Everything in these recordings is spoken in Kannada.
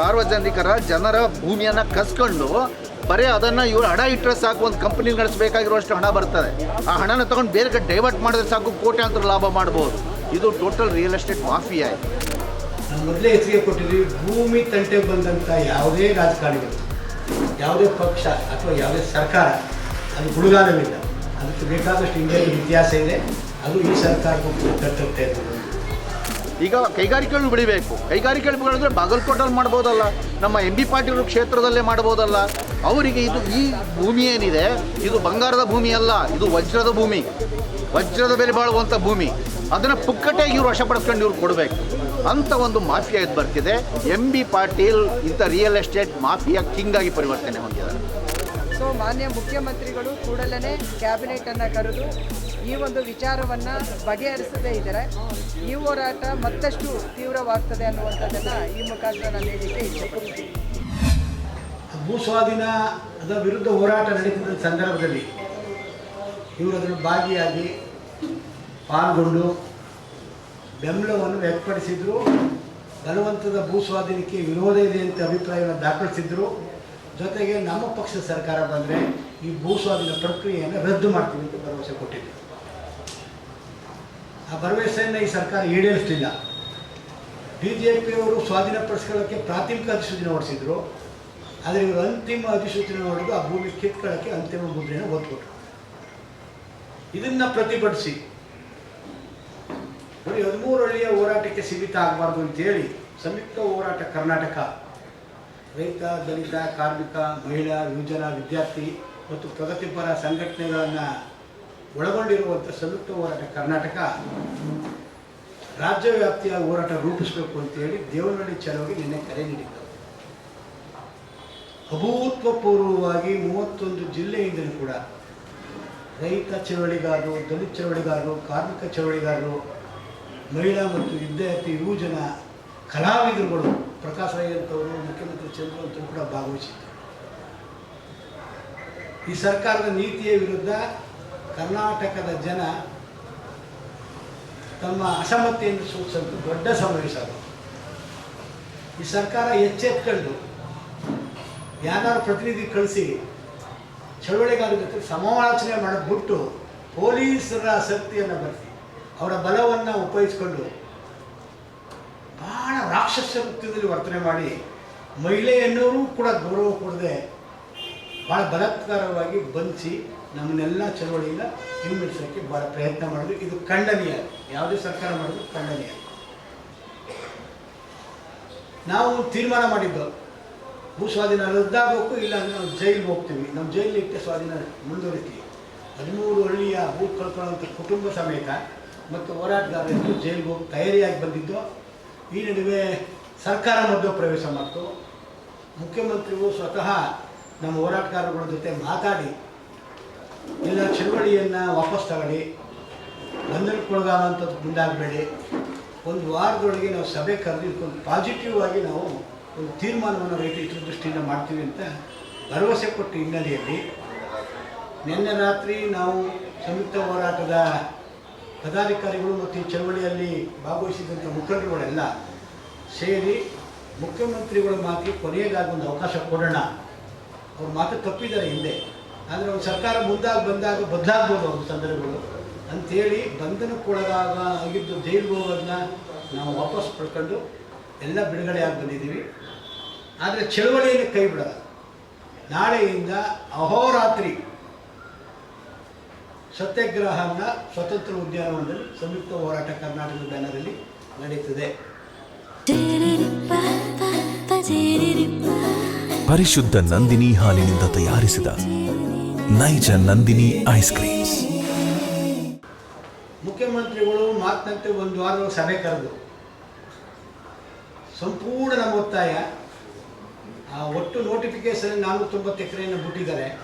ಸಾರ್ವಜನಿಕರ ಜನರ ಭೂಮಿಯನ್ನು ಕಸ್ಕೊಂಡು ಬರೀ ಅದನ್ನು ಇವರು ಹಣ ಇಟ್ಟರೆ ಸಾಕು ಒಂದು ಕಂಪ್ನಿ ನಡೆಸಬೇಕಾಗಿರುವಷ್ಟು ಹಣ ಬರ್ತದೆ. ಆ ಹಣನ ತಗೊಂಡು ಬೇರೆ ಕಡೆ ಡೈವರ್ಟ್ ಮಾಡಿದ್ರೆ ಸಾಕು, ಕೋಟ್ಯಾಂತರ ಲಾಭ ಮಾಡ್ಬೋದು. ಇದು ಟೋಟಲ್ ರಿಯಲ್ ಎಸ್ಟೇಟ್ ಮಾಫಿಯಾ ಇದೆ. ಮೊದಲೇ ಹೆಸರಿಗೆ ಕೊಟ್ಟಿದ್ದೀವಿ ಭೂಮಿ ತಂಟೆ ಬಂದಂಥ ಯಾವುದೇ ರಾಜಕಾರಣಿಗಳು, ಯಾವುದೇ ಪಕ್ಷ ಅಥವಾ ಯಾವುದೇ ಸರ್ಕಾರ, ಅದು ಗುಳುಗಾಲವಿಲ್ಲ ಅದಕ್ಕೆ ಬೇಕಾದಷ್ಟು ಇಂಡಿಯಾದ ಇತಿಹಾಸ ಇದೆ. ಅದು ಈ ಸರ್ಕಾರಕ್ಕೂ ತಟ್ಟುತ್ತೆ ಈಗ ಕೈಗಾರಿಕೆಗಳು ಬೆಳಿಬೇಕು ಕೈಗಾರಿಕೆಗಳು ಬೆಳೆದ್ರೆ ಬಾಗಲಕೋಟಲ್ಲಿ ಮಾಡ್ಬೋದಲ್ಲ, ನಮ್ಮ ಎಂ ಬಿ ಪಾಟೀಲ್ ಕ್ಷೇತ್ರದಲ್ಲೇ ಮಾಡ್ಬೋದಲ್ಲ. ಅವರಿಗೆ ಇದು ಈ ಭೂಮಿ ಏನಿದೆ, ಇದು ಬಂಗಾರದ ಭೂಮಿ ಅಲ್ಲ, ಇದು ವಜ್ರದ ಭೂಮಿ. ವಜ್ರದ ಬೆಲೆ ಬಾಳುವಂಥ ಭೂಮಿ. ಅದನ್ನು ಪುಕ್ಕಟೆಗೆ ಇವರು ವಶಪಡಿಸ್ಕೊಂಡು ಇವ್ರು ಕೊಡಬೇಕು. ಅಂತ ಒಂದು ಮಾಫಿಯಾ ಇದು ಬರ್ತಿದೆ. ಎಂ ಬಿ ಪಾಟೀಲ್ ಇಂಥ ರಿಯಲ್ ಎಸ್ಟೇಟ್ ಮಾಫಿಯಾ ಕಿಂಗ್ ಆಗಿ ಪರಿವರ್ತನೆ ಹೊಂದಿದ್ದಾರೆ. ಸೊ ಮಾನ್ಯ ಮುಖ್ಯಮಂತ್ರಿಗಳು ಕೂಡಲೇ ಕ್ಯಾಬಿನೆಟನ್ನು ಕರೆದು ಈ ಒಂದು ವಿಚಾರವನ್ನು ಬಗೆಹರಿಸದೇ ಇದ್ದರೆ ಈ ಹೋರಾಟ ಮತ್ತಷ್ಟು ತೀವ್ರವಾಗ್ತದೆ ಅನ್ನುವಂಥದ್ದನ್ನು ಈ ಮುಖಾಂತರ ನಾನು ಭೂ ಸ್ವಾಧೀನದ ವಿರುದ್ಧ ಹೋರಾಟ ನಡೀತಿದ್ದ ಸಂದರ್ಭದಲ್ಲಿ. ಇವರು ಅದನ್ನು ಭಾಗಿಯಾಗಿ ಪಾಲ್ಗೊಂಡು ಬೆಂಬಲವನ್ನು ವ್ಯಕ್ತಪಡಿಸಿದ್ರು. ಬಲವಂತದ ಭೂ ಸ್ವಾಧೀನಕ್ಕೆ ವಿರೋಧ ಇದೆ ಅಂತ ಅಭಿಪ್ರಾಯವನ್ನು ದಾಖಲಿಸಿದ್ರು. ಜೊತೆಗೆ ನಮ್ಮ ಪಕ್ಷದ ಸರ್ಕಾರ ಬಂದರೆ ಈ ಭೂ ಸ್ವಾಧೀನ ಪ್ರಕ್ರಿಯೆಯನ್ನು ರದ್ದು ಮಾಡ್ತೀವಿ ಅಂತ ಭರವಸೆ ಕೊಟ್ಟಿದ್ರು. ಆ ಭರವಸೆಯನ್ನು ಈ ಸರ್ಕಾರ ಈಡೇರಿಸಲಿಲ್ಲ. ಬಿ ಜೆ ಪಿಯವರು ಸ್ವಾಧೀನಪಡಿಸ್ಕೊಳ್ಳೋಕ್ಕೆ ಪ್ರಾಥಮಿಕ ಅಧಿಸೂಚನೆ ಹೊರಡಿಸಿದ್ರು. ಆದರೆ ಇವರು ಅಂತಿಮ ಅಧಿಸೂಚನೆ ಹೊಡೆದು ಆ ಭೂಮಿ ಕಿತ್ಕೊಳ್ಳೋಕ್ಕೆ ಅಂತಿಮ ಮುದ್ರೆಯನ್ನು ಓದ್ಕೊಟ್ರು ಇದನ್ನು ಪ್ರತಿಭಟಿಸಿ. ಬರೀ ಹದಿಮೂರು ಹಳ್ಳಿಯ ಹೋರಾಟಕ್ಕೆ ಸೀಮಿತ ಆಗಬಾರ್ದು ಅಂತೇಳಿ ಸಂಯುಕ್ತ ಹೋರಾಟ ಕರ್ನಾಟಕ. ರೈತ, ದಲಿತ, ಕಾರ್ಮಿಕ, ಮಹಿಳಾ, ಯುವಜನ, ವಿದ್ಯಾರ್ಥಿ ಮತ್ತು ಪ್ರಗತಿಪರ ಸಂಘಟನೆಗಳನ್ನು ಒಳಗೊಂಡಿರುವಂಥ ಸಂಯುಕ್ತ ಹೋರಾಟ ಕರ್ನಾಟಕ ರಾಜ್ಯ ವ್ಯಾಪ್ತಿಯ ಹೋರಾಟ ರೂಪಿಸಬೇಕು ಅಂತೇಳಿ ದೇವನಹಳ್ಳಿ ಚಲೋಗೆ ನಿನ್ನೆ ಕರೆ ನೀಡಿದ್ದರು ಅಭೂತಪೂರ್ವವಾಗಿ ಮೂವತ್ತೊಂದು ಜಿಲ್ಲೆಯಿಂದಲೂ ಕೂಡ ರೈತ ಚಳವಳಿಗಾರರು, ದಲಿತ ಚಳವಳಿಗಾರರು, ಕಾರ್ಮಿಕ ಚಳವಳಿಗಾರರು, ಮಹಿಳಾ ಮತ್ತು ವಿದ್ಯಾರ್ಥಿ ಯುವಜನ ಕಲಾವಿದರುಗಳು ಪ್ರಕಾಶ್ ರೈ ಅಂತವರು, ಮುಖ್ಯಮಂತ್ರಿ ಚಂದ್ರವಂತರು ಕೂಡ ಭಾಗವಹಿಸಿದ್ದರು. ಈ ಸರ್ಕಾರದ ನೀತಿಯ ವಿರುದ್ಧ ಕರ್ನಾಟಕದ ಜನ ತಮ್ಮ ಅಸಮ್ಮತಿಯನ್ನು ಸೂಚಿಸಲು ದೊಡ್ಡ ಸಮಾವೇಶ ಈ ಸರ್ಕಾರ ಎಚ್ಚೆತ್ಕೊಂಡು ಯಾರು ಪ್ರತಿನಿಧಿ ಕಳಿಸಿ ಚಳವಳಿಗಾರರ ಜೊತೆ ಸಮಾಲೋಚನೆ ಮಾಡೋದು ಬಿಟ್ಟು ಪೊಲೀಸರ ಶಕ್ತಿಯನ್ನು ಬಳಸಿ ಅವರ ಬಲವನ್ನು ಉಪಯೋಗಿಸ್ಕೊಂಡು ಭಾಳ ರಾಕ್ಷಸ ವೃತ್ತದಲ್ಲಿ ವರ್ತನೆ ಮಾಡಿ ಮಹಿಳೆಯನ್ನೂ ಕೂಡ ಗೌರವ ಕೊಡದೆ ಭಾಳ ಬಲತ್ಕಾರವಾಗಿ ಬಂಧಿಸಿ ನಮ್ಮನ್ನೆಲ್ಲ ಚಳವಳಿಯಿಂದ ಹಿಂಬಿಡಿಸೋಕ್ಕೆ ಭಾಳ ಪ್ರಯತ್ನ ಮಾಡೋದು. ಇದು ಖಂಡನೀಯ. ಯಾವುದೇ ಸರ್ಕಾರ ಮಾಡೋದು ಖಂಡನೀಯ. ನಾವು ತೀರ್ಮಾನ ಮಾಡಿದ್ದು, ಭೂ ಸ್ವಾಧೀನ ರದ್ದಾಗಬೇಕು ಇಲ್ಲ ಅಂದರೆ ನಾವು ಜೈಲಿಗೆ ಹೋಗ್ತೀವಿ. ನಮ್ಮ ಜೈಲಿಗೆ ಸ್ವಾಧೀನ ಮುಂದುವರಿತೀವಿ. ಹದಿಮೂರು ಹಳ್ಳಿಯ ಭೂ ಕಳ್ಕೊಳ್ಳುವಂಥ ಕುಟುಂಬ ಸಮೇತ ಮತ್ತು ಹೋರಾಟಗಾರರು ಜೈಲಿಗೆ ಹೋಗಿ ತಯಾರಿಯಾಗಿ ಬಂದಿದ್ದು, ಈ ನಡುವೆ ಸರ್ಕಾರ ಮಧ್ಯ ಪ್ರವೇಶ ಮಾಡ್ತು. ಮುಖ್ಯಮಂತ್ರಿಗಳು ಸ್ವತಃ ನಮ್ಮ ಹೋರಾಟಗಾರರುಗಳ ಜೊತೆ ಮಾತಾಡಿ ಇಲ್ಲ ಚಳುವಳಿಯನ್ನು ವಾಪಸ್ ತಗೊಳ್ಳಿ. ಬಂಧನಕ್ಕೊಳಗಾಗುವಂಥದ್ದು ಮುಂದಾಗಬೇಡಿ. ಒಂದು ವಾರದೊಳಗೆ ನಾವು ಸಭೆ ಕರೆದು ಇದಕ್ಕೊಂದು ಪಾಸಿಟಿವ್ ಆಗಿ ನಾವು ಒಂದು ತೀರ್ಮಾನವನ್ನು ರೈತರ ದೃಷ್ಟಿಯಿಂದ ಮಾಡ್ತೀವಿ ಅಂತ ಭರವಸೆ ಕೊಟ್ಟ ಹಿನ್ನೆಲೆಯಲ್ಲಿ ನಿನ್ನೆ ರಾತ್ರಿ ನಾವು ಸಂಯುಕ್ತ ಹೋರಾಟದ ಪದಾಧಿಕಾರಿಗಳು ಮತ್ತು ಈ ಚಳವಳಿಯಲ್ಲಿ ಭಾಗವಹಿಸಿದಂಥ ಮುಖಂಡರುಗಳೆಲ್ಲ ಸೇರಿ ಮುಖ್ಯಮಂತ್ರಿಗಳ ಮಾತಿಗೆ ಕೊನೆಯದಾಗಿ ಒಂದು ಅವಕಾಶ ಕೊಡೋಣ. ಅವ್ರ ಮಾತು ತಪ್ಪಿದ್ದಾರೆ ಹಿಂದೆ ಆದರೆ ಒಂದು ಸರ್ಕಾರ ಮುಂದಾಗಿ ಬಂದಾಗ ಬದಲಾಗ್ಬೋದು ಒಂದು ಸಂದರ್ಭಗಳು ಅಂಥೇಳಿ ಬಂಧನಕ್ಕೊಳಗಾಗ ಆಗಿದ್ದು ಜೈಲಿಗೆ ಹೋಗೋದನ್ನ ನಾವು ವಾಪಸ್ ಪಡ್ಕೊಂಡು ಎಲ್ಲ ಬಿಡುಗಡೆ ಆಗಿ ಬಂದಿದ್ದೀವಿ. ಆದರೆ ಚಳವಳಿಯನ್ನು ಕೈ ಬಿಡಲ್ಲ. ನಾಳೆಯಿಂದ ಅಹೋರಾತ್ರಿ ಸತ್ಯಾಗ್ರಹನ ಸ್ವತಂತ್ರ ಉದ್ಯಾನವನದಲ್ಲಿ ಸಂಯುಕ್ತ ಹೋರಾಟ ಕರ್ನಾಟಕದ ಬ್ಯಾನರಲ್ಲಿ ನಡೆಯುತ್ತದೆ. ಪರಿಶುದ್ಧ ನಂದಿನಿ ಹಾಲಿನಿಂದ ತಯಾರಿಸಿದ ನೈಜ ನಂದಿನಿ ಐಸ್ ಕ್ರೀಮ್ಸ್ ಮುಖ್ಯಮಂತ್ರಿಗಳು ಮಾತಿನಂತೆ ಒಂದು ವಾರ ಸಭೆ ಕರೆದು ಸಂಪೂರ್ಣ ನಮ್ಮ ಒತ್ತಾಯ, ಆ, ಒಟ್ಟು ನೋಟಿಫಿಕೇಶನ್ ನಾನ್ನೂರ ತೊಂಬತ್ತು ಎಕರೆಯನ್ನು ಬಿಟ್ಟಿದ್ದಾರೆ.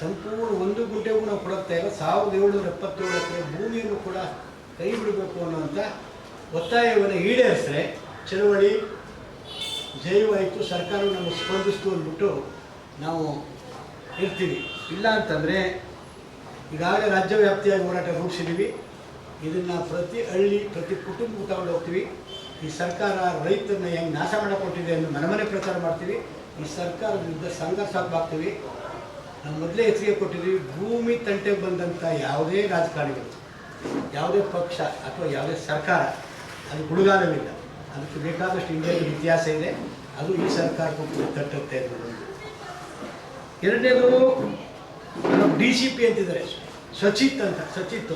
ಸಂಪೂರ್ಣ ಒಂದು ಗುಂಟೆಗೂ ನಾವು ಕೊಡುತ್ತಾ ಇಲ್ಲ ಸಾವಿರದ ಏಳ್ನೂರ ಎಪ್ಪತ್ತೇಳು ಎಕರೆ ಭೂಮಿಯನ್ನು ಕೂಡ ಕೈ ಬಿಡಬೇಕು ಅನ್ನುವಂಥ ಒತ್ತಾಯವನ್ನು ಈಡೇರಿಸಿದ್ರೆ ಚಳವಳಿ ಜೈವಾಯಿತು ಸರ್ಕಾರವು ನಮಗೆ ಸ್ಪಂದಿಸ್ತು ಅಂದ್ಬಿಟ್ಟು ನಾವು ಇರ್ತೀವಿ. ಇಲ್ಲ ಅಂತಂದರೆ ಈಗಾಗಲೇ ರಾಜ್ಯ ವ್ಯಾಪ್ತಿಯಾಗಿ ಹೋರಾಟ ರೂಪಿಸಿದ್ದೀವಿ. ಇದನ್ನು ಪ್ರತಿ ಹಳ್ಳಿ, ಪ್ರತಿ ಕುಟುಂಬ ತಗೊಂಡು ಹೋಗ್ತೀವಿ. ಈ ಸರ್ಕಾರ ರೈತರನ್ನ ಹೆಂಗೆ ನಾಶ ಮಾಡಿಕೊಟ್ಟಿದೆ ಎಂದು ಮನಮನೆ ಮನೆ ಪ್ರಚಾರ ಮಾಡ್ತೀವಿ. ಈ ಸರ್ಕಾರದ ವಿರುದ್ಧ ಸಂಘರ್ಷ ಆಗ್ತೀವಿ ನಾವು ಮೊದಲೇ ಎಚ್ಚರಿಕೆ ಕೊಟ್ಟಿದ್ದೀವಿ ಭೂಮಿ ತಂಟೆಗೆ ಬಂದಂಥ ಯಾವುದೇ ರಾಜಕಾರಣಿಗಳು, ಯಾವುದೇ ಪಕ್ಷ ಅಥವಾ ಯಾವುದೇ ಸರ್ಕಾರ ಅದು ಗುಳುಗಾಲವಿಲ್ಲ ಅದಕ್ಕೆ ಬೇಕಾದಷ್ಟು ಇಂಡಿಯಾದ ಇತಿಹಾಸ ಇದೆ. ಅದು ಈ ಸರ್ಕಾರಕ್ಕೂ ತಟ್ಟುತ್ತೆ ಅನ್ನೋದು ಎರಡನೇದು ಡಿ ಸಿ ಪಿ ಅಂತಿದ್ದಾರೆ ಸಚಿತ್ ಅಂತ ಸಚಿತ್?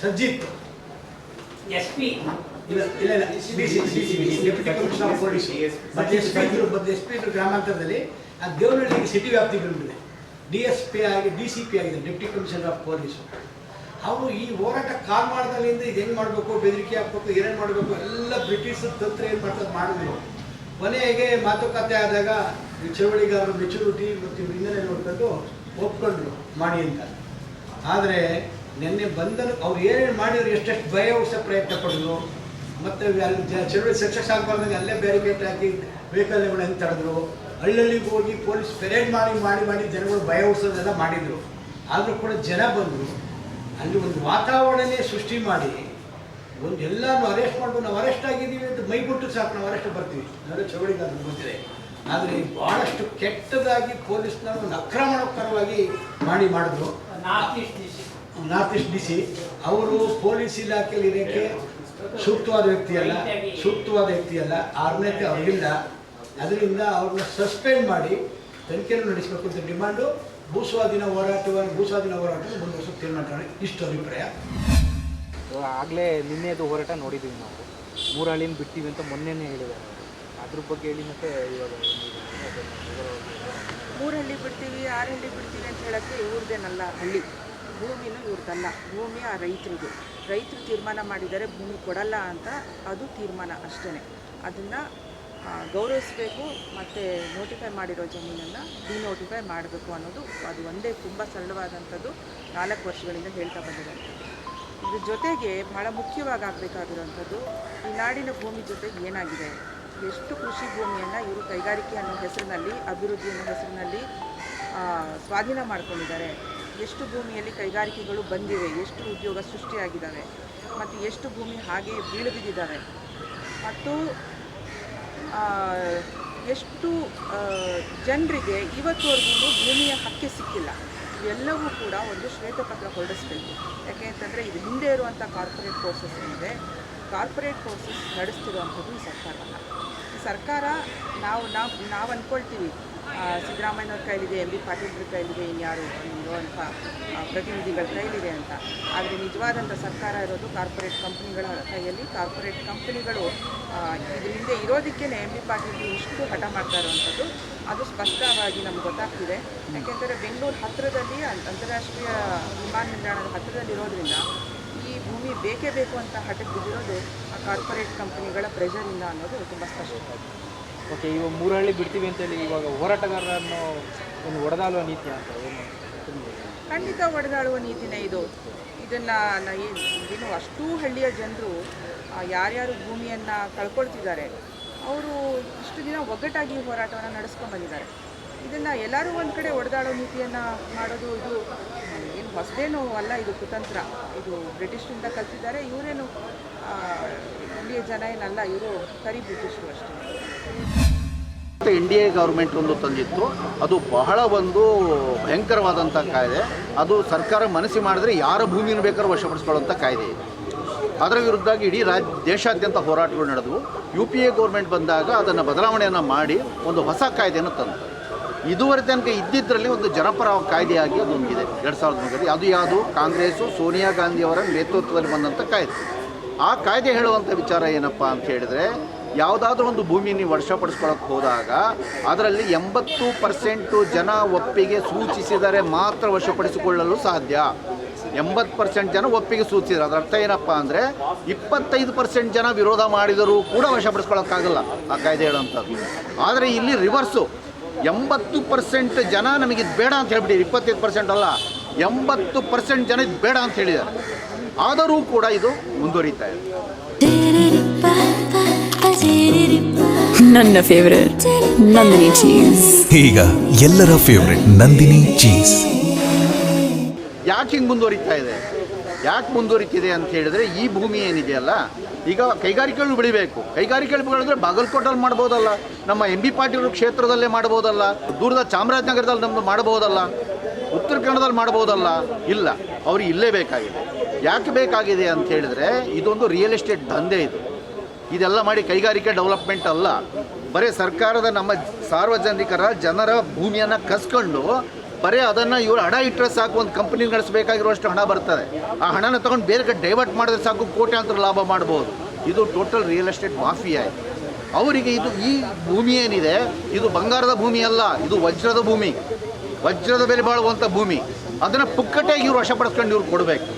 ಸಜ್ಜಿತ್ ಎಸ್ ಪಿ ಇಲ್ಲ ಇಲ್ಲ ಇಲ್ಲ D C D C deputy commissioner of police ಮತ್ತೆ ಎಸ್ ಪಿ ಇದ್ರು ಮತ್ತೆ ಎಸ್ ಪಿ ಇದ್ರು ಗ್ರಾಮಾಂತರದಲ್ಲಿ ಆ ದೇವನಹಳ್ಳಿ ಸಿಟಿ ವ್ಯಾಪ್ತಿ ಬಂದಿದೆ ಡಿ ಎಸ್ ಪಿ ಆಗಿ ಡಿ ಸಿ ಪಿ ಆಗಿದೆ ಡೆಪ್ಯೂಟಿ ಕಮಿಷನರ್ ಆಫ್ ಪೊಲೀಸ್ ಅವರು ಈ ಹೋರಾಟ ಕಾಲ್ ಮಾಡಿದಲ್ಲಿಂದ ಇದು ಹೆಂಗೆ ಮಾಡಬೇಕು ಬೆದರಿಕೆ ಹಾಕ್ಬೇಕು ಏನೇನು ಮಾಡಬೇಕು ಎಲ್ಲ ಬ್ರಿಟಿಷ್ ತಂತ್ರ ಏನು ಮಾಡ್ತಾರೆ ಮಾಡಿದ್ರು ಕೊನೆಗೆ ಮಾತುಕತೆ ಆದಾಗ ಚಳವಳಿಗಾರರ ಮೆಚುರಿಟಿ ಮತ್ತು ಇವ್ರ ಹಿನ್ನೆಲೆ ನೋಡ್ಕೊಂಡು ಒಪ್ಕೊಂಡ್ರು ಮಾಡಿ ಅಂತ. ಆದರೆ ನಿನ್ನೆ ಬಂದರು, ಅವ್ರು ಏನೇನು ಮಾಡಿದ್ರು, ಎಷ್ಟೆಷ್ಟು ಭಯ ಉಳಿಸೋ ಪ್ರಯತ್ನ ಪಡಿದ್ರು, ಮತ್ತು ಅಲ್ಲಿ ಚಳುವಳಿ ಸಕ್ಸಸ್ ಅಲ್ಲೇ ಅಲ್ಲೇ ಬ್ಯಾರಿಕೇಡ್ ಹಾಕಿ ವೆಹಿಕಲ್ಗಳು ಹೆಂಗೆ ತಡೆದ್ರು ಹಳ್ಳಿಗೆ ಹೋಗಿ ಪೊಲೀಸ್ ಪೆರೇಡ್ ಮಾಡಿ ಮಾಡಿ ಮಾಡಿ ಜನಗಳು ಭಯ ಉಳಿಸೋದೆಲ್ಲ ಮಾಡಿದರು. ಆದರೂ ಕೂಡ ಜನ ಬಂದರು, ಅಲ್ಲಿ ಒಂದು ವಾತಾವರಣನೇ ಸೃಷ್ಟಿ ಮಾಡಿ ಒಂದು ಎಲ್ಲಾನು ಅರೆಸ್ಟ್ ಮಾಡ್ಬೋದು ನಾವು ಅರೆಸ್ಟ್ ಆಗಿದ್ದೀವಿ ಅಂತ ಮೈ ಬಿಟ್ಟು ಸಾಕು ನಾವು ಅರೆಸ್ಟ್ ಬರ್ತೀವಿ. ಅಂದರೆ ಅದು ಗೊತ್ತಿದೆ. ಆದರೆ ಭಾಳಷ್ಟು ಕೆಟ್ಟದಾಗಿ ಪೊಲೀಸ್ನವರು ಒಂದು ಆಕ್ರಮಣಕರವಾಗಿ ಮಾಡಿ ಮಾಡಿದ್ರು. North east DC D C. ಅವರು ಪೊಲೀಸ್ ಇಲಾಖೆಯಲ್ಲಿ ಇರೋಕ್ಕೆ ಸೂಕ್ತವಾದ ವ್ಯಕ್ತಿಯಲ್ಲ ಸೂಕ್ತವಾದ ವ್ಯಕ್ತಿಯಲ್ಲ ಅರ್ಹತೆ ಅವ್ರಿಗಿಲ್ಲ. ಅದರಿಂದ ಅವ್ರನ್ನ ಸಸ್ಪೆಂಡ್ ಮಾಡಿ ತನಿಖೆಯನ್ನು ನಡೆಸಬೇಕು ಅಂತ ಡಿಮಾಂಡು ಭೂಸ್ವಾಧೀನ ಹೋರಾಟವನ್ನು ಭೂಸ್ವಾಧೀನ ಹೋರಾಟವನ್ನು ಮುಂದುವರಿಸುತ್ತೇನೆ ತೀರ್ಮಾನ ಇಷ್ಟು ಅಭಿಪ್ರಾಯ. ಆಗಲೇ ನಿನ್ನೆದು ಹೋರಾಟ ನೋಡಿದ್ದೀವಿ ನಾವು. ಮೂರು ಹಳ್ಳಿನ ಬಿಡ್ತೀವಿ ಅಂತ ಮೊನ್ನೆನೇ ಹೇಳಿದ್ದಾರೆ ಅದ್ರ ಬಗ್ಗೆ ಹೇಳಿ ಮತ್ತೆ ಇವಾಗ ಮೂರು ಹಳ್ಳಿ ಬಿಡ್ತೀವಿ ಆರು ಹಳ್ಳಿ ಬಿಡ್ತೀವಿ ಅಂತ ಹೇಳೋಕ್ಕೆ ಇವ್ರದ್ದೇನಲ್ಲ ಹಳ್ಳಿ. ಭೂಮಿನೂ ಇವ್ರದ್ದಲ್ಲ. ಭೂಮಿ ಆ ರೈತರಿಗೆ. ರೈತರು ತೀರ್ಮಾನ ಮಾಡಿದರೆ ಭೂಮಿ ಕೊಡಲ್ಲ ಅಂತ ಅದು ತೀರ್ಮಾನ ಅಷ್ಟೇ ಅದನ್ನು ಗೌರವಿಸಬೇಕು ಮತ್ತು ನೋಟಿಫೈ ಮಾಡಿರೋ ಜಮೀನನ್ನು ಡಿನೋಟಿಫೈ ಮಾಡಬೇಕು ಅನ್ನೋದು ಅದು ಒಂದೇ ತುಂಬ ಸರಳವಾದಂಥದ್ದು ನಾಲ್ಕು ವರ್ಷಗಳಿಂದ ಹೇಳ್ತಾ ಬಂದಿದ್ದಾರೆ. ಇದ್ರ ಜೊತೆಗೆ ಬಹಳ ಮುಖ್ಯವಾಗಿ ಆಗಬೇಕಾಗಿರುವಂಥದ್ದು ಈ ನಾಡಿನ ಭೂಮಿ ಜೊತೆಗೆ ಏನಾಗಿದೆ? ಎಷ್ಟು ಕೃಷಿ ಭೂಮಿಯನ್ನು ಇವರು ಕೈಗಾರಿಕೆ ಅನ್ನೋ ಹೆಸರಿನಲ್ಲಿ, ಅಭಿವೃದ್ಧಿ ಅನ್ನೋ ಹೆಸರಿನಲ್ಲಿ ಸ್ವಾಧೀನ ಮಾಡ್ಕೊಂಡಿದ್ದಾರೆ. ಎಷ್ಟು ಭೂಮಿಯಲ್ಲಿ ಕೈಗಾರಿಕೆಗಳು ಬಂದಿವೆ? ಎಷ್ಟು ಉದ್ಯೋಗ ಸೃಷ್ಟಿಯಾಗಿದ್ದಾವೆ? ಮತ್ತು ಎಷ್ಟು ಭೂಮಿ ಹಾಗೆ ಬೀಳುಬಿದ್ದಿದ್ದಾವೆ ಮತ್ತು ಎಷ್ಟು ಜನರಿಗೆ ಇವತ್ತುವರೆಗೂ ಭೂಮಿಯ ಹಕ್ಕೆ ಸಿಕ್ಕಿಲ್ಲ. ಇವೆಲ್ಲವೂ ಕೂಡ ಒಂದು ಶ್ವೇತಪತ್ರ ಹೊರಡಿಸ್ಬೇಕು. ಯಾಕೆ ಅಂತಂದರೆ ಇದು ಹಿಂದೆ ಇರುವಂಥ ಕಾರ್ಪೊರೇಟ್ ಕೋರ್ಸಸ್ ಏನಿದೆ ಕಾರ್ಪೊರೇಟ್ ಕೋರ್ಸಸ್ ನಡೆಸ್ತಿರುವಂಥದ್ದು ಈ ಸರ್ಕಾರ ಸರ್ಕಾರ ನಾವು ನಾವು ನಾವು ಅಂದ್ಕೊಳ್ತೀವಿ ಸಿದ್ದರಾಮಯ್ಯನವ್ರ ಕೈಲಿದೆ, ಎಂ ಬಿ ಪಾಟೀಲ್ರ ಕೈಲಿದೆ, ಇನ್ಯಾರು ಇರುವಂಥ ಪ್ರತಿನಿಧಿಗಳ ಕೈಲಿದೆ ಅಂತ. ಆದರೆ ನಿಜವಾದಂಥ ಸರ್ಕಾರ ಇರೋದು ಕಾರ್ಪೊರೇಟ್ ಕಂಪ್ನಿಗಳ ಕೈಯಲ್ಲಿ. ಕಾರ್ಪೊರೇಟ್ ಕಂಪ್ನಿಗಳು ಇದ್ರ ಹಿಂದೆ ಇರೋದಕ್ಕೇ ಎಂ ಬಿ ಪಾಟೀಲ್ ಇಷ್ಟು ಹಠ ಮಾಡ್ತಾ ಇರುವಂಥದ್ದು. ಅದು ಸ್ಪಷ್ಟವಾಗಿ ನಮ್ಗೆ ಗೊತ್ತಾಗ್ತಿದೆ. ಯಾಕೆಂದರೆ ಬೆಂಗಳೂರು ಹತ್ತಿರದಲ್ಲಿ ಅಂತಾರಾಷ್ಟ್ರೀಯ ವಿಮಾನ ನಿಲ್ದಾಣದ ಹತ್ತಿರದಲ್ಲಿರೋದ್ರಿಂದ ಈ ಭೂಮಿ ಬೇಕೇ ಬೇಕು ಅಂತ ಹಠಕ್ಕೆ ಬಿದ್ದಿರೋದು ಆ ಕಾರ್ಪೊರೇಟ್ ಕಂಪ್ನಿಗಳ ಪ್ರೆಷರಿಂದ ಅನ್ನೋದು ತುಂಬ ಸ್ಪಷ್ಟವಾಗಿದೆ ಓಕೆ ಇವಾಗ ಮೂರು ಹಳ್ಳಿ ಬಿಡ್ತೀವಿ ಅಂತೇಳಿ ಇವಾಗ ಹೋರಾಟಗಾರರನ್ನು ಒಂದು ಒಡೆದಾಳುವ ನೀತಿ ಅಂತ ಏನು ಖಂಡಿತ ಒಡೆದಾಳುವ ನೀತಿನೇ ಇದು. ಇದನ್ನು ಏನು ಅಷ್ಟೂ ಹಳ್ಳಿಯ ಜನರು ಯಾರ್ಯಾರು ಭೂಮಿಯನ್ನು ಕಳ್ಕೊಳ್ತಿದ್ದಾರೆ, ಅವರು ಇಷ್ಟು ದಿನ ಒಗ್ಗಟ್ಟಾಗಿ ಹೋರಾಟವನ್ನು ನಡೆಸ್ಕೊಂಡು ಬಂದಿದ್ದಾರೆ. ಇದನ್ನು ಎಲ್ಲರೂ ಒಂದು ಕಡೆ ಒಡೆದಾಡೋ ನೀತಿಯನ್ನು ಮಾಡೋದು ಇದು, ಏನು ಹೊಸದೇನು ಅಲ್ಲ, ಇದು ಕುತಂತ್ರ. ಇದು ಬ್ರಿಟಿಷರಿಂದ ಕಲ್ತಿದ್ದಾರೆ, ಇವರೇನು ಇಲ್ಲಿಯ ಜನ ಏನಲ್ಲ, ಇವರು ಕರಿ ಬ್ರಿಟಿಷರು ಅಷ್ಟೇ. ಎನ್ ಡಿ ಎ ಗೌರ್ಮೆಂಟ್ ಒಂದು ತಂದಿತ್ತು. ಅದು ಬಹಳ ಒಂದು ಭಯಂಕರವಾದಂಥ ಕಾಯ್ದೆ. ಅದು ಸರ್ಕಾರ ಮನಸ್ಸು ಮಾಡಿದ್ರೆ ಯಾರ ಭೂಮಿಯನ್ನು ಬೇಕಾದ್ರೂ ವಶಪಡಿಸ್ಕೊಳ್ಳುವಂಥ ಕಾಯ್ದೆ ಇದೆ. ಅದರ ವಿರುದ್ಧವಾಗಿ ಇಡೀ ರಾಜ್ಯ ದೇಶಾದ್ಯಂತ ಹೋರಾಟಗಳು ನಡೆದವು. ಯು ಪಿ ಎ ಗೌರ್ಮೆಂಟ್ ಬಂದಾಗ ಅದನ್ನು ಬದಲಾವಣೆಯನ್ನು ಮಾಡಿ ಒಂದು ಹೊಸ ಕಾಯ್ದೆಯನ್ನು ತಂದು. ಇದುವರೆ ತನಕ ಇದ್ದಿದ್ದರಲ್ಲಿ ಒಂದು ಜನಪರ ಕಾಯ್ದೆಯಾಗಿ ಅದೊಂದಿದೆ ಎರಡು ಸಾವಿರದ ಮೂರರಲ್ಲಿ. ಅದು ಯಾವುದು? ಕಾಂಗ್ರೆಸ್ಸು, ಸೋನಿಯಾ ಗಾಂಧಿಯವರ ನೇತೃತ್ವದಲ್ಲಿ ಬಂದಂಥ ಕಾಯ್ದೆ. ಆ ಕಾಯ್ದೆ ಹೇಳುವಂಥ ವಿಚಾರ ಏನಪ್ಪ ಅಂತ ಹೇಳಿದರೆ ಯಾವುದಾದ್ರೂ ಒಂದು ಭೂಮಿ ನೀವು ವರ್ಷಪಡಿಸ್ಕೊಳಕ್ಕೆ ಹೋದಾಗ ಅದರಲ್ಲಿ ಎಂಬತ್ತು ಪರ್ಸೆಂಟು ಜನ ಒಪ್ಪಿಗೆ ಸೂಚಿಸಿದರೆ ಮಾತ್ರ ವಶಪಡಿಸಿಕೊಳ್ಳಲು ಸಾಧ್ಯ. ಎಂಬತ್ತು ಪರ್ಸೆಂಟ್ ಜನ ಒಪ್ಪಿಗೆ ಸೂಚಿಸಿದ್ರು, ಅದರ ಅರ್ಥ ಏನಪ್ಪ ಅಂದರೆ ಇಪ್ಪತ್ತೈದು ಪರ್ಸೆಂಟ್ ಜನ ವಿರೋಧ ಮಾಡಿದರೂ ಕೂಡ ವಶಪಡಿಸ್ಕೊಳ್ಳೋಕ್ಕಾಗಲ್ಲ ಆ ಕಾಯ್ದೆ ಹೇಳುವಂಥದ್ದು. ಆದರೆ ಇಲ್ಲಿ ರಿವರ್ಸು ಎಂಬತ್ತು ಪರ್ಸೆಂಟ್ ಜನ ನಮಗೆ ಬೇಡ ಅಂತ ಹೇಳ್ಬಿಟ್ಟಿರಿ ಇಪ್ಪತ್ತೈದು ಪರ್ಸೆಂಟ್ ಅಲ್ಲ, ಎಂಬತ್ತು ಪರ್ಸೆಂಟ್ ಜನ ಇದು ಬೇಡ ಅಂತ ಹೇಳಿದ್ದಾರೆ. ಆದರೂ ಕೂಡ ಇದು ಮುಂದುವರಿತಾ ಇದೆ. ನನ್ನ ಫೇವರೇಟ್ ನಂದಿನಿ ಚೀಸ್ ಈಗ ಎಲ್ಲರ ಫೇವರೇಟ್ ನಂದಿನಿ ಚೀಸ್ ಯಾಕೆ ಹಿಂಗೆ ಮುಂದುವರಿತಾ ಇದೆ? ಯಾಕೆ ಮುಂದುವರಿತಿದೆ ಅಂತ ಹೇಳಿದ್ರೆ ಈ ಭೂಮಿ ಏನಿದೆಯಲ್ಲ ಈಗ ಕೈಗಾರಿಕೆಗಳು ಬೆಳಿಬೇಕು. ಕೈಗಾರಿಕೆಗಳು ಬೆಳೆದ್ರೆ ಬಾಗಲಕೋಟಲ್ಲಿ ಮಾಡ್ಬೋದಲ್ಲ ನಮ್ಮ ಎಂ ಬಿ ಪಾಟೀಲ್ ಕ್ಷೇತ್ರದಲ್ಲೇ ಮಾಡ್ಬೋದಲ್ಲ ದೂರದ ಚಾಮರಾಜನಗರದಲ್ಲಿ ನಮ್ಮದು ಮಾಡ್ಬೋದಲ್ಲ ಉತ್ತರ ಕನ್ನಡದಲ್ಲಿ ಮಾಡ್ಬೋದಲ್ಲ ಇಲ್ಲ ಅವ್ರಿಗೆ ಇಲ್ಲೇ ಬೇಕಾಗಿದೆ. ಯಾಕೆ ಬೇಕಾಗಿದೆ ಅಂತ ಹೇಳಿದ್ರೆ ಇದೊಂದು ರಿಯಲ್ ಎಸ್ಟೇಟ್ ದಂಧೆ ಇದು. ಇದೆಲ್ಲ ಮಾಡಿ ಕೈಗಾರಿಕೆ ಡೆವಲಪ್ಮೆಂಟ್ ಅಲ್ಲ. ಬರೀ ಸರ್ಕಾರದ ನಮ್ಮ ಸಾರ್ವಜನಿಕರ ಜನರ ಭೂಮಿಯನ್ನು ಕಸ್ಕೊಂಡು ಬರೀ ಅದನ್ನು ಇವರು ಹಣ ಇಟ್ಟರೆ ಸಾಕು ಒಂದು ಕಂಪ್ನಿ ನಡೆಸಬೇಕಾಗಿರುವಷ್ಟು ಹಣ ಬರ್ತದೆ. ಆ ಹಣನ ತೊಗೊಂಡು ಬೇರೆ ಕಡೆ ಡೈವರ್ಟ್ ಮಾಡಿದ್ರೆ ಸಾಕು, ಕೋಟ್ಯಾಂತರ ಲಾಭ ಮಾಡ್ಬೋದು. ಇದು ಟೋಟಲ್ ರಿಯಲ್ ಎಸ್ಟೇಟ್ ಮಾಫಿಯಾ ಇದೆ. ಅವರಿಗೆ ಇದು ಈ ಭೂಮಿ ಏನಿದೆ, ಇದು ಬಂಗಾರದ ಭೂಮಿ ಅಲ್ಲ, ಇದು ವಜ್ರದ ಭೂಮಿ. ವಜ್ರದ ಬೆಲೆ ಬಾಳುವಂಥ ಭೂಮಿ. ಅದನ್ನು ಪುಕ್ಕಟೆಗೆ ಇವರು ವಶಪಡಿಸ್ಕೊಂಡು ಇವ್ರು ಕೊಡಬೇಕು.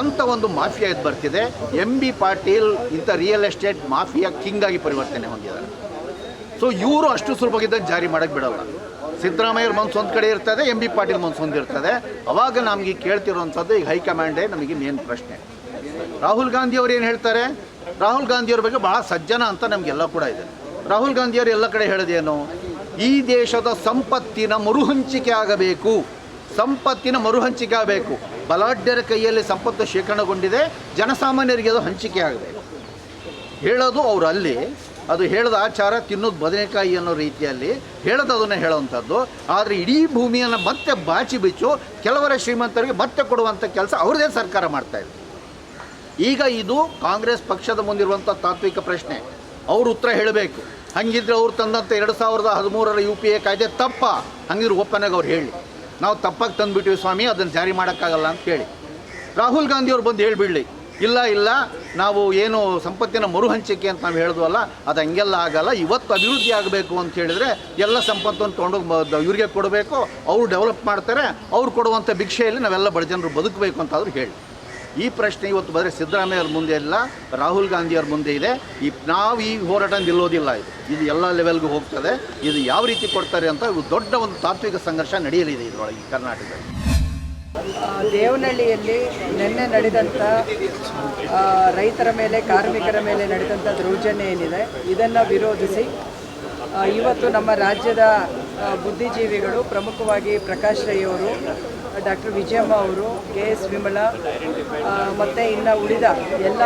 ಅಂತ ಒಂದು ಮಾಫಿಯಾ ಇದು ಬರ್ತಿದೆ. ಎಂ ಬಿ ಪಾಟೀಲ್ ಇಂಥ ರಿಯಲ್ ಎಸ್ಟೇಟ್ ಮಾಫಿಯಾ ಕಿಂಗ್ ಆಗಿ ಪರಿವರ್ತನೆ ಹೊಂದಿದ್ದಾರೆ. ಸೊ ಇವರು ಅಷ್ಟು ಸುಲಭವಾಗಿದ್ದಾಗ ಜಾರಿ ಮಾಡಕ್ಕೆ ಬಿಡಲ್ಲ. ಸಿದ್ದರಾಮಯ್ಯವ್ರ ಮನ್ಸು ಒಂದು ಕಡೆ ಇರ್ತದೆ, ಎಂ ಬಿ ಪಾಟೀಲ್ ಮಂಸ್ ಒಂದು ಇರ್ತದೆ. ಅವಾಗ ನಮಗೆ ಕೇಳ್ತಿರೋವಂಥದ್ದು ಈಗ ಹೈಕಮಾಂಡೇ ನಮಗೆ ಮೇನ್ ಪ್ರಶ್ನೆ. ರಾಹುಲ್ ಗಾಂಧಿ ಅವ್ರು ಏನು ಹೇಳ್ತಾರೆ? ರಾಹುಲ್ ಗಾಂಧಿಯವ್ರ ಬಗ್ಗೆ ಭಾಳ ಸಜ್ಜನ ಅಂತ ನಮಗೆಲ್ಲ ಕೂಡ ಇದೆ. ರಾಹುಲ್ ಗಾಂಧಿಯವರು ಎಲ್ಲ ಕಡೆ ಹೇಳಿದೇನು? ಈ ದೇಶದ ಸಂಪತ್ತಿನ ಮರುಹಂಚಿಕೆ ಆಗಬೇಕು. ಸಂಪತ್ತಿನ ಮರುಹಂಚಿಕೆ ಆಗಬೇಕು. ಬಲಾಢ್ಯರ ಕೈಯಲ್ಲಿ ಸಂಪತ್ತು ಶೇಖರಣೆಗೊಂಡಿದೆ, ಜನಸಾಮಾನ್ಯರಿಗೆ ಅದು ಹಂಚಿಕೆ ಆಗಬೇಕು. ಹೇಳೋದು ಅವ್ರು ಅಲ್ಲಿ ಅದು ಹೇಳದ ಆಚಾರ ತಿನ್ನೋದು ಬದನೆಕಾಯಿ ಅನ್ನೋ ರೀತಿಯಲ್ಲಿ ಹೇಳೋದು ಅದನ್ನು ಹೇಳೋವಂಥದ್ದು. ಆದರೆ ಇಡೀ ಭೂಮಿಯನ್ನು ಮತ್ತೆ ಬಾಚಿ ಬಿಚ್ಚು, ಕೆಲವರ ಶ್ರೀಮಂತರಿಗೆ ಮತ್ತೆ ಕೊಡುವಂಥ ಕೆಲಸ ಅವ್ರದ್ದೇ ಸರ್ಕಾರ ಮಾಡ್ತಾ ಇದೆ. ಈಗ ಇದು ಕಾಂಗ್ರೆಸ್ ಪಕ್ಷದ ಮುಂದಿರುವಂಥ ತಾತ್ವಿಕ ಪ್ರಶ್ನೆ. ಅವರು ಉತ್ತರ ಹೇಳಬೇಕು. ಹಂಗಿದ್ರೆ ಅವ್ರು ತಂದಂಥ ಎರಡು ಸಾವಿರದ ಹದಿಮೂರರ ಯು ಪಿ ಎ ಕಾಯ್ದೆ ತಪ್ಪ. ಹಂಗಿದ್ರೆ ಒಪ್ಪನಾಗ ಅವ್ರು ಹೇಳಿ. ನಾವು ತಪ್ಪಾಗಿ ತಂದುಬಿಟ್ಟಿವಿ ಸ್ವಾಮಿ, ಅದನ್ನು ಜಾರಿ ಮಾಡೋಕ್ಕಾಗಲ್ಲ ಅಂತ ಹೇಳಿ. ರಾಹುಲ್ ಗಾಂಧಿಯವ್ರು ಬಂದು ಹೇಳಿಬಿಡಲಿ. ಇಲ್ಲ ಇಲ್ಲ. ನಾವು ಏನು ಸಂಪತ್ತಿನ ಮರುಹಂಚಿಕೆ ಅಂತ ನಾವು ಹೇಳಿದ್ವಲ್ಲ, ಅದು ಹಂಗೆಲ್ಲ ಆಗಲ್ಲ. ಇವತ್ತು ಅಭಿವೃದ್ಧಿ ಆಗಬೇಕು ಅಂತ ಹೇಳಿದರೆ ಎಲ್ಲ ಸಂಪತ್ತನ್ನು ತೊಗೊಂಡು ಇವ್ರಿಗೆ ಕೊಡಬೇಕು. ಅವರು ಡೆವಲಪ್ ಮಾಡ್ತಾರೆ. ಅವ್ರು ಕೊಡುವಂಥ ಭಿಕ್ಷೆಯಲ್ಲಿ ನಾವೆಲ್ಲ ಬಡ ಜನರು ಬದುಕಬೇಕು ಅಂತಾದರೂ ಹೇಳಿ. ಈ ಪ್ರಶ್ನೆ ಇವತ್ತು ಬಂದರೆ ಸಿದ್ದರಾಮಯ್ಯ ಅವ್ರ ಮುಂದೆ ಇಲ್ಲ, ರಾಹುಲ್ ಗಾಂಧಿಯವ್ರ ಮುಂದೆ ಇದೆ. ಈ ನಾವು ಈ ಹೋರಾಟ ನಿಲ್ಲೋದಿಲ್ಲ ಇದು. ಇದು ಎಲ್ಲ ಲೆವೆಲ್ಗೂ ಹೋಗ್ತದೆ. ಇದು ಯಾವ ರೀತಿ ಕೊಡ್ತಾರೆ ಅಂತ ದೊಡ್ಡ ಒಂದು ತಾತ್ವಿಕ ಸಂಘರ್ಷ ನಡೆಯಲಿದೆ ಇದರೊಳಗೆ ಕರ್ನಾಟಕದಲ್ಲಿ. ದೇವನಹಳ್ಳಿಯಲ್ಲಿ ನಿನ್ನೆ ನಡೆದಂಥ ರೈತರ ಮೇಲೆ, ಕಾರ್ಮಿಕರ ಮೇಲೆ ನಡೆದಂಥ ದೌರ್ಜನ್ಯ ಏನಿದೆ, ಇದನ್ನು ವಿರೋಧಿಸಿ ಇವತ್ತು ನಮ್ಮ ರಾಜ್ಯದ ಬುದ್ಧಿಜೀವಿಗಳು ಪ್ರಮುಖವಾಗಿ ಪ್ರಕಾಶ್ ರೈ ಅವರು, ಡಾಕ್ಟರ್ ವಿಜಯಮ್ಮ ಅವರು, ಕೆ ಎಸ್ ವಿಮಲಾ ಮತ್ತು ಇನ್ನು ಉಳಿದ ಎಲ್ಲ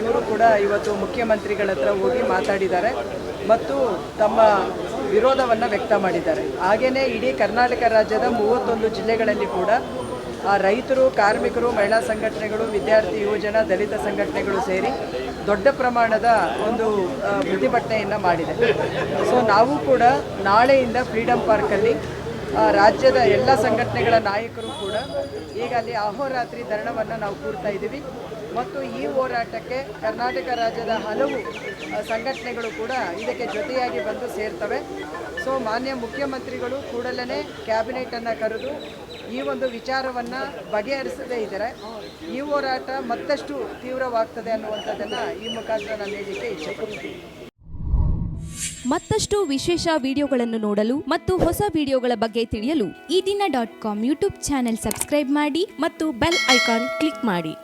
ಇವರು ಕೂಡ ಇವತ್ತು ಮುಖ್ಯಮಂತ್ರಿಗಳ ಹತ್ರ ಹೋಗಿ ಮಾತಾಡಿದ್ದಾರೆ ಮತ್ತು ತಮ್ಮ ವಿರೋಧವನ್ನು ವ್ಯಕ್ತ ಮಾಡಿದ್ದಾರೆ. ಹಾಗೆಯೇ ಇಡೀ ಕರ್ನಾಟಕ ರಾಜ್ಯದ ಮೂವತ್ತೊಂದು ಜಿಲ್ಲೆಗಳಲ್ಲಿ ಕೂಡ ಆ ರೈತರು, ಕಾರ್ಮಿಕರು, ಮಹಿಳಾ ಸಂಘಟನೆಗಳು, ವಿದ್ಯಾರ್ಥಿ, ಯುವಜನ, ದಲಿತ ಸಂಘಟನೆಗಳು ಸೇರಿ ದೊಡ್ಡ ಪ್ರಮಾಣದ ಒಂದು ಪ್ರತಿಭಟನೆಯನ್ನು ಮಾಡಿದೆ. ಸೊ ನಾವು ಕೂಡ ನಾಳೆಯಿಂದ ಫ್ರೀಡಮ್ ಪಾರ್ಕಲ್ಲಿ ರಾಜ್ಯದ ಎಲ್ಲ ಸಂಘಟನೆಗಳ ನಾಯಕರು ಕೂಡ ಈಗ ಅಲ್ಲಿ ಅಹೋರಾತ್ರಿ ಧರಣವನ್ನು ನಾವು ಕೂಡ್ತಾ ಇದ್ದೀವಿ. ಮತ್ತು ಈ ಹೋರಾಟಕ್ಕೆ ಕರ್ನಾಟಕ ರಾಜ್ಯದ ಹಲವು ಸಂಘಟನೆಗಳು ಕೂಡ ಇದಕ್ಕೆ ಜೊತೆಯಾಗಿ ಬಂದು ಸೇರ್ತವೆ. ಸೊ ಮಾನ್ಯ ಮುಖ್ಯಮಂತ್ರಿಗಳು ಕೂಡಲೇ ಕ್ಯಾಬಿನೆಟನ್ನು ಕರೆದು ಈ ಒಂದು ವಿಚಾರವನ್ನು ಬಗೆಹರಿಸದೇ ಇದ್ದರೆ ಈ ಹೋರಾಟ ಮತ್ತಷ್ಟು ತೀವ್ರವಾಗ್ತದೆ ಅನ್ನುವಂಥದ್ದನ್ನು ಈ ಮುಖಾಂತರ ನಾನು ಹೇಳಲಿಕ್ಕೆ ಇಚ್ಛೆಪಡ್ತೀನಿ ಮತ್ತಷ್ಟು ವಿಶೇಷ ವಿಡಿಯೋಗಳನ್ನು ನೋಡಲು ಮತ್ತು ಹೊಸ ವಿಡಿಯೋಗಳ ಬಗ್ಗೆ ತಿಳಿಯಲು Eedina dot com YouTube channel subscribe ಮಾಡಿ ಮತ್ತು ಬೆಲ್ ಐಕಾನ್ ಕ್ಲಿಕ್ ಮಾಡಿ.